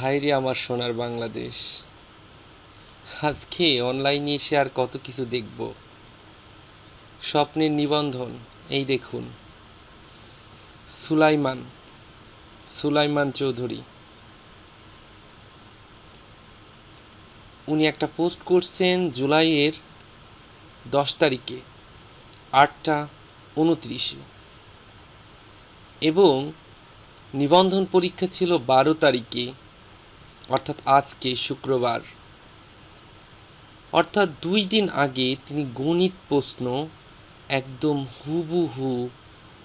হায় রে আমার সোনার বাংলাদেশ। আজকে অনলাইনে এসে আর কত কিছু দেখব। স্বপ্নের নিবন্ধন, এই দেখুন। সুলাইমান সুলাইমান চৌধুরী। উনি একটা পোস্ট করছেন জুলাইয়ের দশ তারিখে, আটটা উনত্রিশে। এবং নিবন্ধন পরীক্ষা ছিল বারো তারিখে। অর্থাৎ আজকে শুক্রবার। অর্থাৎ দুই দিন আগে তিনি গণিত প্রশ্ন একদম হুবহু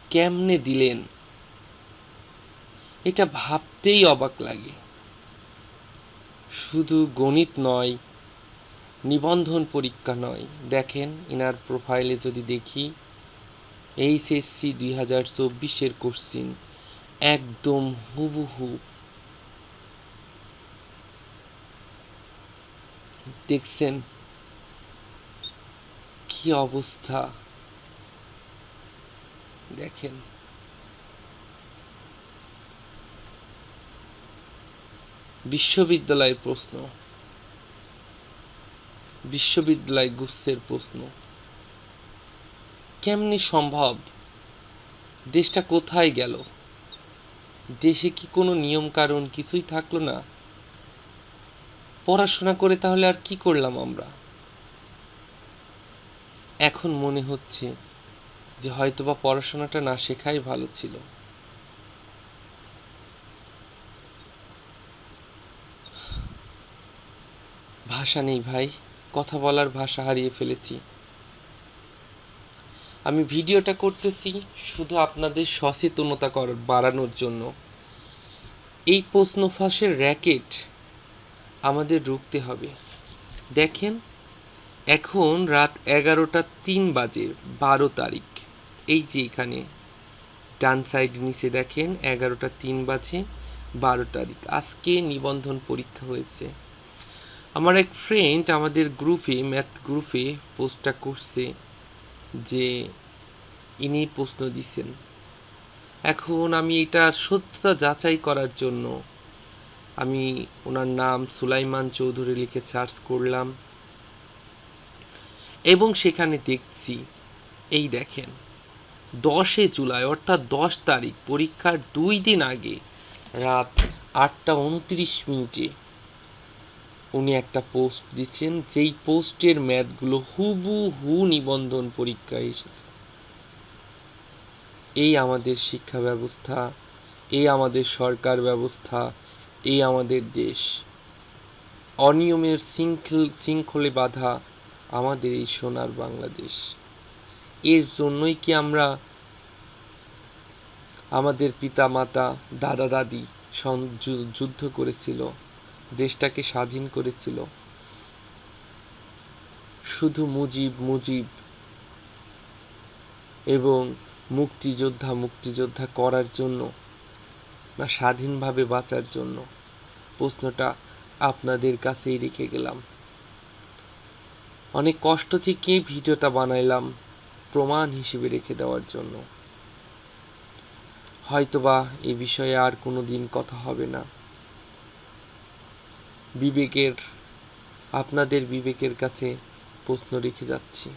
কেমনে দিলেন? এটা ভাবতেই অবাক লাগে। শুধু গণিত নয়, নিবন্ধন পরীক্ষা নয়। দেখেন, ইনার প্রোফাইলে যদি দেখি, এইচএসসি দুই হাজার চব্বিশের কোশ্চিন একদম হুবহু দেখছেন কি অবস্থা? দেখেন। বিশ্ববিদ্যালয়ের প্রশ্ন। বিশ্ববিদ্যালয় গুচ্ছের প্রশ্ন। কেমনি সম্ভব? দেশটা কোথায় গেল? দেশে কি কোনো নিয়ম কারণ কিছুই থাকল না? পড়াশোনা করে তাহলে আর কি করলাম আমরা? এখন মনে হচ্ছে যে হয়তোবা পড়াশোনাটা না শেখাই ভালো ছিল। ভাষা নেই ভাই, কথা বলার ভাষা হারিয়ে ফেলেছি। আমি ভিডিওটা করতেছি শুধু আপনাদের সচেতনতা করার বাড়ানোর জন্য। এই প্রশ্ন ফাঁসের র্যাকেট আমাদের রুখতে হবে। দেখেন, এখন রাত এগারোটা তিন বাজে বারো তারিখ। এই যে এখানে, ডান সাইড নিচে দেখেন, এগারোটা তিন বাজে বারো তারিখ। আজকে নিবন্ধন পরীক্ষা হয়েছে। আমার এক ফ্রেন্ড আমাদের গ্রুপে ম্যাথ গ্রুপে পোস্টটা করছে যে ইনি প্রশ্ন দিছেন। এখন আমি এটা সত্যতা যাচাই করার জন্য আমি ওনার নাম সুলাইমান চৌধুরী লিখে সার্চ করলাম। এবং সেখানে দেখছি, এই দেখেন দশে জুলাই, অর্থাৎ দশ তারিখ, পরীক্ষার দুই দিন আগে, রাত আটটা উনত্রিশ মিনিটে উনি একটা পোস্ট দিচ্ছেন, যেই পোস্টের ম্যাথগুলো হুবু হু নিবন্ধন পরীক্ষায় এসেছে। এই আমাদের শিক্ষা ব্যবস্থা, এই আমাদের সরকার ব্যবস্থা এই আমাদের দেশ। অনিয়মের শৃঙ্খল, শৃঙ্খলে বাধা আমাদের এই সোনার বাংলাদেশ। এর জন্যই কি আমরা আমাদের পিতা মাতা দাদা দাদি যুদ্ধ করেছিল, দেশটাকে স্বাধীন করেছিল? শুধু মুজিব মুজিব এবং মুক্তিযোদ্ধা মুক্তিযোদ্ধা করার জন্য না স্বাধীনভাবে বাঁচার জন্য? প্রশ্নটা আপনাদের কাছেই রেখে গেলাম। অনেক কষ্ট থেকে ভিডিওটা বানাইলাম প্রমাণ হিসেবে রেখে দেওয়ার জন্য। হয়তোবা এ বিষয়ে আর কোনো দিন কথা হবে না। বিবেকের, আপনাদের বিবেকের কাছে প্রশ্ন রেখে যাচ্ছি।